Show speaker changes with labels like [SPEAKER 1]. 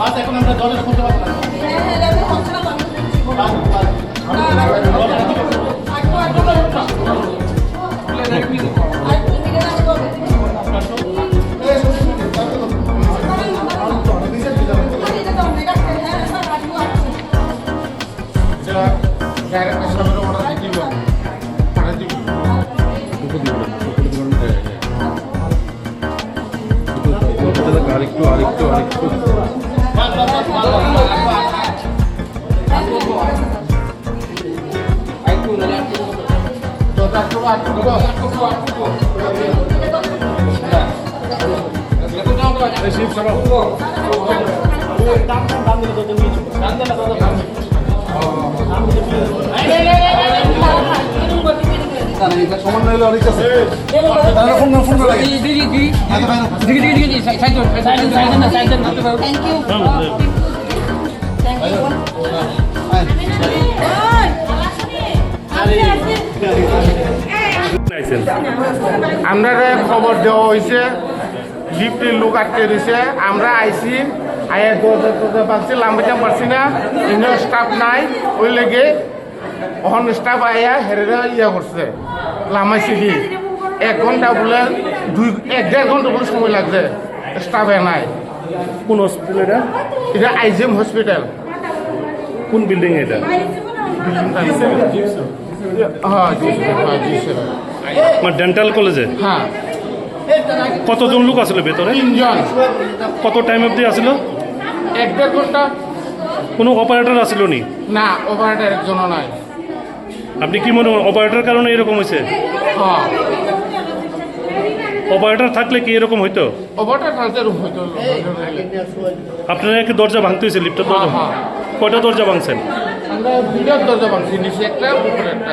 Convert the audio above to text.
[SPEAKER 1] বাস এখন আমরা দরজা খুলতে পারব না।
[SPEAKER 2] হ্যাঁ হ্যাঁ দেখো
[SPEAKER 1] দরজা খুলো আটকে খুলো
[SPEAKER 3] সমান নাইলে অনেক আছে তাহলে ফোন
[SPEAKER 2] you.
[SPEAKER 1] আমরা খবর দেওয়া হয়েছে লিফটের লোক আটকে দিছে আমরা আইসি আয়া দরজা দরজা পাচ্ছি লাম্বাইতে পারছি না ইন্য স্টাফ নাই ওই লেগে অহন স্টাফ আয়া হেরেরা ইয়া করছে লামাইছে কি এক ঘণ্টা বলে দুই এক দেড় ঘণ্টা বলে সময় লাগছে স্টাফ নাই
[SPEAKER 4] কোন হসপিটাল এটা
[SPEAKER 1] এটা আইজিএম হসপিটাল
[SPEAKER 4] কোন বিল্ডিং এটা
[SPEAKER 1] হ্যাঁ জি স্যার, হ্যাঁ জি স্যার।
[SPEAKER 4] আমার ডেন্টাল কলেজে
[SPEAKER 1] হ্যাঁ।
[SPEAKER 4] কতজন লোক আসলে ভেতরে?
[SPEAKER 1] তিনজন।
[SPEAKER 4] কত টাইম অবধি আসছিল
[SPEAKER 1] এক দেড় ঘণ্টা।
[SPEAKER 4] কোনো অপারেটর আসলো নি?
[SPEAKER 1] না একজনও নাই।
[SPEAKER 4] আপনি কি মনে করেন অপারেটর কারণে এরকম হয়েছে?
[SPEAKER 1] হ্যাঁ।
[SPEAKER 4] অপারেটর থাকলে কি এরকম হইতো? আপনারা কি দরজা ভাঙতে হয়েছে লিফটের দরজা?
[SPEAKER 1] হ্যাঁ,
[SPEAKER 4] কয়টা দরজা ভাঙছেন?
[SPEAKER 1] আমরা দরজা ভাঙছি নিচে একটা উপরে একটা।